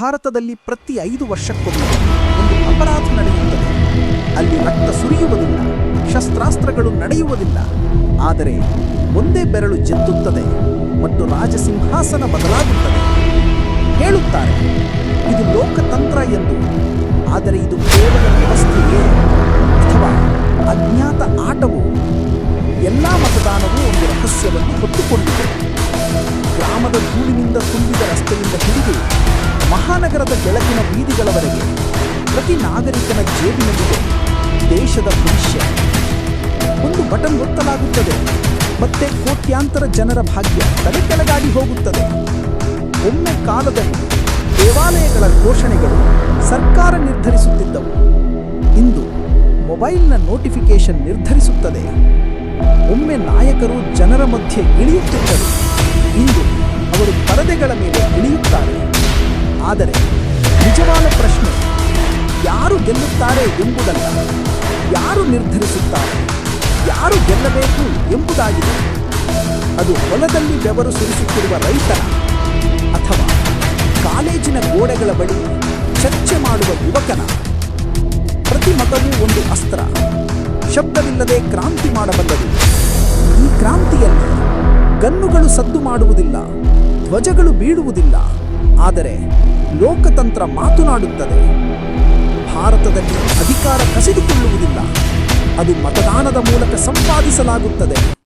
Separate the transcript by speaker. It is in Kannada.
Speaker 1: ಭಾರತದಲ್ಲಿ ಪ್ರತಿ ಐದು ವರ್ಷಕ್ಕೊಮ್ಮೆ ಒಂದು ಅಪರಾಧ ನಡೆಯುತ್ತದೆ. ಅಲ್ಲಿ ರಕ್ತ ಸುರಿಯುವುದಿಲ್ಲ, ಶಸ್ತ್ರಾಸ್ತ್ರಗಳು ನಡೆಯುವುದಿಲ್ಲ. ಆದರೆ ಒಂದೇ ಬೆರಳು ಜೆತ್ತುತ್ತದೆ ಮತ್ತು ರಾಜಸಿಂಹಾಸನ ಬದಲಾಗುತ್ತದೆ. ಹೇಳುತ್ತಾರೆ, ಇದು ಲೋಕತಂತ್ರ ಎಂದು. ಆದರೆ ಇದು ಕೇವಲ ವ್ಯವಸ್ಥೆಯೇ ಅಥವಾ ಅಜ್ಞಾತ ಆಟವು? ಎಲ್ಲ ಮತದಾನವೂ ಒಂದು ರಹಸ್ಯವನ್ನು ಹೊತ್ತುಕೊಂಡಿದೆ. ಗ್ರಾಮದ ಧೂಳಿನಿಂದ ತುಂಬಿದ ರಸ್ತೆಯಿಂದ ಹಿಡಿದು ಮಹಾನಗರದ ಬೆಳಕಿನ ಬೀದಿಗಳವರೆಗೆ ಪ್ರತಿ ನಾಗರಿಕನ ಜೇಬಿನಲ್ಲಿದೆ ದೇಶದ ಭವಿಷ್ಯ. ಒಂದು ಬಟನ್ ಒತ್ತಲಾಗುತ್ತದೆ, ಮತ್ತೆ ಕೋಟ್ಯಾಂತರ ಜನರ ಭಾಗ್ಯ ತಲೆ ಕೆಳಗಾಡಿ ಹೋಗುತ್ತದೆ. ಒಮ್ಮೆ ಕಾಲದಲ್ಲಿ ದೇವಾಲಯಗಳ ಘೋಷಣೆಗಳು ಸರ್ಕಾರ ನಿರ್ಧರಿಸುತ್ತಿದ್ದವು. ಇಂದು ಮೊಬೈಲ್ನ ನೋಟಿಫಿಕೇಶನ್ ನಿರ್ಧರಿಸುತ್ತದೆ. ಒಮ್ಮೆ ನಾಯಕರು ಜನರ ಮಧ್ಯೆ ಇಳಿಯುತ್ತಿದ್ದರು. ಆದರೆ ನಿಜವಾದ ಪ್ರಶ್ನೆ, ಯಾರು ಗೆಲ್ಲುತ್ತಾರೆ ಎಂಬುದಲ್ಲ. ಯಾರು ನಿರ್ಧರಿಸುತ್ತಾರೆ, ಯಾರು ಗೆಲ್ಲಬೇಕು ಎಂಬುದಾಗಿದೆ. ಅದು ಹೊಲದಲ್ಲಿ ಬೆವರು ಸುರಿಸುತ್ತಿರುವ ರೈತ ಅಥವಾ ಕಾಲೇಜಿನ ಗೋಡೆಗಳ ಬಳಿ ಚರ್ಚೆ ಮಾಡುವ ಯುವಕನ ಪ್ರತಿ ಮತವೂ ಒಂದು ಅಸ್ತ್ರ. ಶಬ್ದವಿಲ್ಲದೆ ಕ್ರಾಂತಿ ಮಾಡಬಲ್ಲದು. ಈ ಕ್ರಾಂತಿಯಲ್ಲಿ ಗನ್ನುಗಳು ಸದ್ದು ಮಾಡುವುದಿಲ್ಲ, ಧ್ವಜಗಳು ಬೀಳುವುದಿಲ್ಲ. ಆದರೆ ಲೋಕತಂತ್ರ ಮಾತನಾಡುತ್ತದೆ. ಭಾರತದಲ್ಲಿ ಅಧಿಕಾರ ಕಸಿದುಕೊಳ್ಳುವುದಿಲ್ಲ. ಅದು ಮತದಾನದ ಮೂಲಕ ಸಂಪಾದಿಸಲಾಗುತ್ತದೆ.